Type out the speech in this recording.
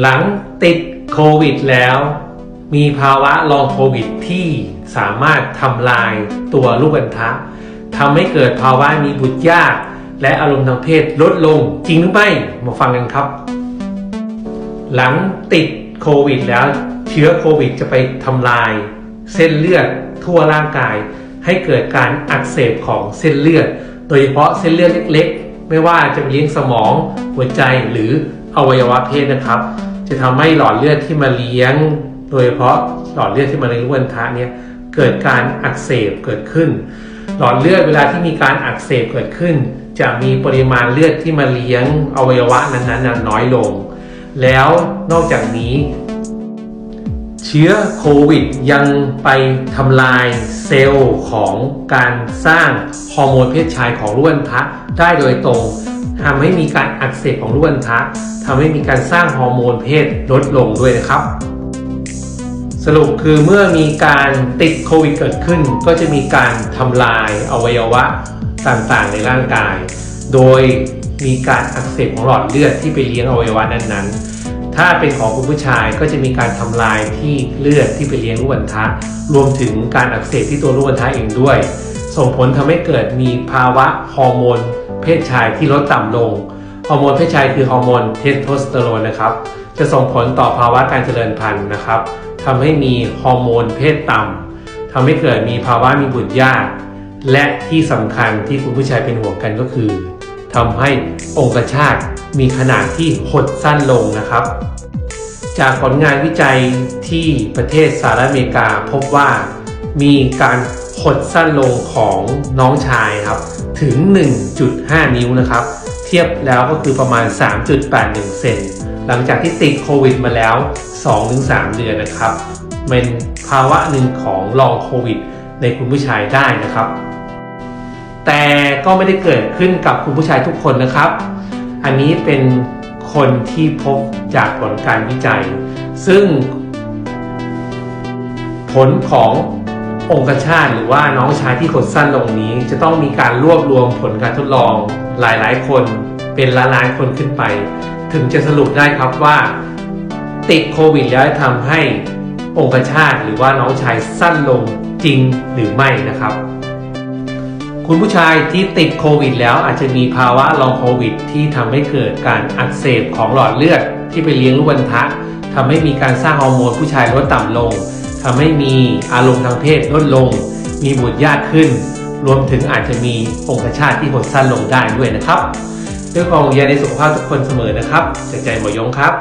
หลังติดโควิดแล้ว มีภาวะลองโควิดที่สามารถทำลายตัวลูกอัณฑะทำให้เกิดภาวะมีบุตรยากและอารมณ์ทางเพศลดลงจริงหรือไม่มาฟังกันครับ หลังติดโควิดแล้วเชื้อโควิดจะไปทำลาย เส้นเลือดทั่วร่างกาย ให้เกิดการอักเสบของเส้นเลือด โดยเฉพาะเส้นเลือดเล็ก ๆ ไม่ว่าจะเลี้ยงสมองหัวใจหรือ อวัยวะเพศนะครับ จะทำให้หลอดเลือดที่มาเลี้ยง โดยเฉพาะหลอดเลือดที่มาเลี้ยงลูกอัณฑะเนี่ยเกิดการอักเสบเกิดขึ้น หลอดเลือดเวลาที่มีการอักเสบเกิดขึ้น จะมีปริมาณเลือดที่มาเลี้ยงอวัยวะนั้นๆน้อยลง แล้วนอกจากนี้ เชื้อโควิดยังไปทำลายเซลล์ของการสร้างฮอร์โมนเพศชายของลูกอัณฑะได้โดยตรง ทำให้มีการอักเสบของลูกอัณฑะทำให้มีการสร้างฮอร์โมนเพศลดลงด้วยนะครับ สรุปคือเมื่อมีการติดโควิดเกิดขึ้น ก็จะมีการทำลายอวัยวะต่างๆในร่างกาย โดยมีการอักเสบของหลอดเลือดที่ไปเลี้ยงอวัยวะนั้นๆ ถ้าเป็นของคุณผู้ชายก็จะมีการทำลายที่เลือดที่ไปเลี้ยงลูกอัณฑะรวมถึงการอักเสบที่ตัวลูกอัณฑะเองด้วย ส่งผลทำให้เกิดมีภาวะฮอร์โมน เพศชายที่ลดต่ำลง ฮอร์โมนเพศชายคือฮอร์โมนเทสโทสเตอโรนนะครับ จะส่งผลต่อภาวะการเจริญพันธุ์นะครับทำให้มีฮอร์โมนเพศต่ำทำให้เกิดมีภาวะมีบุตรยาก และที่สำคัญที่คุณผู้ชายเป็นห่วงกันก็คือทำให้องคชาตมีขนาดที่หดสั้นลงนะครับ จากผลงานวิจัยที่ประเทศสหรัฐอเมริกาพบว่ามีการ หดสั้นลงของน้องชายครับ ถึง 1.5 นิ้วนะครับ เทียบแล้วก็คือประมาณ 3.81 เซนหลังจากที่ติดโควิดมาแล้ว 2-3 เดือนนะครับ เป็นภาวะหนึ่งของลองโควิด ในคุณผู้ชายได้นะครับ แต่ก็ไม่ได้เกิดขึ้นกับคุณผู้ชายทุกคนนะครับ อันนี้เป็นคนที่พบจากผลการวิจัย ซึ่งผลของ องคชาตหรือว่าน้องชายที่ขดสั้นลงนี้ จะต้องมีการรวบรวมผลการทดลองหลายๆ คนเป็นล้านล้านๆคนขึ้นไป ถึงจะสรุปได้ครับว่า ติดโควิดแล้วทำให้องคชาตหรือว่าน้องชายสั้นลงจริงหรือไม่นะครับ คุณผู้ชายที่ติดโควิดแล้วอาจจะมีภาวะลองโควิด ที่ทำให้เกิดการอักเสบของหลอดเลือดที่ไปเลี้ยงลูกอัณฑะทำให้มีการสร้างฮอร์โมนผู้ชายลดต่ำลง ทำให้มีอารมณ์ทางเพศลดลง มีบุตรยากขึ้น รวมถึงอาจจะมีองคชาตที่หดสั้นลงได้ด้วยนะครับ ด้วยความห่วงใยในสุขภาพทุกคนเสมอนะครับจากใจหมอยงครับ